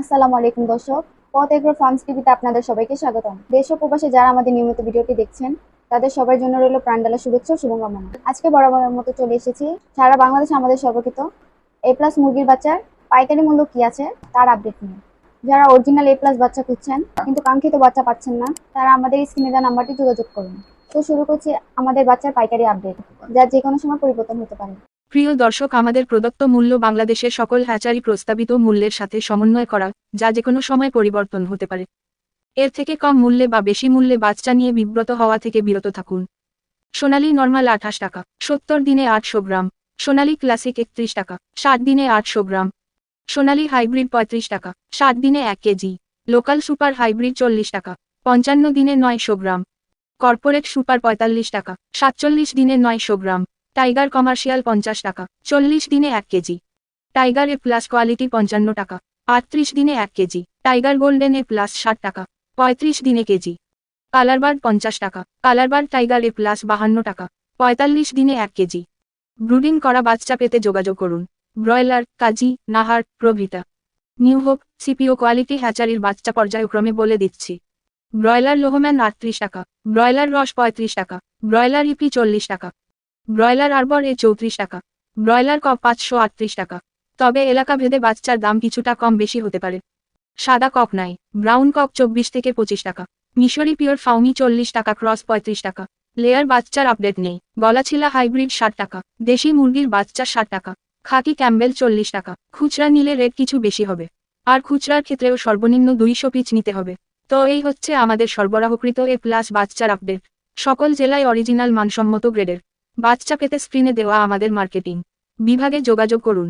আসসালামু আলাইকুম দর্শক। পথ ফার্মস টিভিতে আপনাদের সবাইকে স্বাগতম। দেশ ও প্রবাসে যারা আমাদের নিয়মিত ভিডিওটি দেখছেন, তাদের সবার জন্য রইল প্রাণডালা শুভেচ্ছা শুভকামনা। আজকে বরাবরের মতো চলে এসেছি সারা বাংলাদেশে আমাদের সর্বকৃত এ প্লাস মুরগির বাচ্চার পাইকারি মূল্য কি আছে তার আপডেট নিয়ে। যারা অরিজিনাল এ প্লাস বাচ্চা খুঁজছেন, কিন্তু কাঙ্ক্ষিত বাচ্চা পাচ্ছেন না, তারা আমাদের স্ক্রিনে দেওয়া নাম্বারটি যোগাযোগ করুন। তো শুরু করছি আমাদের বাচ্চার পাইকারি আপডেট যা যে কোনো সময় পরিবর্তন হতে পারে। প্রিয় দর্শক, আমাদের প্রদত্ত মূল্য বাংলাদেশের সকল হ্যাচারি প্রস্তাবিত মূল্যের সাথে সমন্বয় করা যা যে কোনো সময় পরিবর্তন হতে পারে। এর থেকে কম মূল্যে বা বেশি মূল্যে বাচ্চা নিয়ে বিব্রত হওয়া থেকে বিরত থাকুন। সোনালী নর্মাল আঠাশ টাকা, সত্তর দিনে আটশো গ্রাম। সোনালী ক্লাসিক একত্রিশ টাকা, ষাট দিনে আটশো গ্রাম। সোনালী হাইব্রিড পঁয়ত্রিশ টাকা, ষাট দিনে এক কেজি। লোকাল সুপার হাইব্রিড চল্লিশ টাকা, পঞ্চান্ন দিনে নয়শো গ্রাম। কর্পোরেট সুপার পঁয়তাল্লিশ টাকা, সাতচল্লিশ দিনে নয়শো গ্রাম। টাইগার কমার্শিয়াল পঞ্চাশ টাকা, চল্লিশ দিনে এক KG. Tiger A plus quality পঞ্চান্ন টাকা, আটত্রিশ দিনে এক KG. Tiger golden A plus ষাট টাকা, পঁয়ত্রিশ দিনে কেজি। কালারবার্ড পঞ্চাশ টাকা কালারবার্ড টাইগার এ প্লাস বাহান্ন টাকা, পঁয়তাল্লিশ দিনে এক কেজি। ব্রুডিং করা বাচ্চা পেতে যোগাযোগ করুন। ব্রয়লার, কাজী, নাহার, প্রভৃতা। নিউ হোপ, সিপিও কোয়ালিটি হ্যাচারির বাচ্চা পর্যায়ক্রমে বলে দিচ্ছি। ব্রয়লার লোহম্যান আটত্রিশ টাকা, ব্রয়লার রস পঁয়ত্রিশ টাকা, ব্রয়লার ইপি চল্লিশ টাকা। ব্রয়লার আরবর এ চৌত্রিশ টাকা। ব্রয়লার কক পাঁচশো আটত্রিশ টাকা। তবে এলাকা ভেদে বাচ্চার দাম কিছুটা কম বেশি হতে পারে। সাদা কক নাই, ব্রাউন কক চব্বিশ থেকে পঁচিশ টাকা। মিশরি পিওর ফাউমি চল্লিশ টাকা, ক্রস পঁয়ত্রিশ টাকা। লেয়ার বাচ্চার আপডেট নেই, গলাছিলা হাইব্রিড ষাট টাকা, দেশি মুরগির বাচ্চা ষাট টাকা, খাকি ক্যাম্বেল চল্লিশ টাকা, খুচরা নিলে রেট কিছু বেশি হবে। আর খুচরার ক্ষেত্রেও সর্বনিম্ন দুইশো পিচ নিতে হবে। তো এই হচ্ছে আমাদের সরবরাহকৃত এ প্লাস বাচ্চার আপডেট। সকল জেলায় অরিজিনাল মানসম্মত গ্রেডের। বাচ্চা পেতে স্ক্রিনে দেওয়া আমাদের মার্কেটিং বিভাগে যোগাযোগ করুন।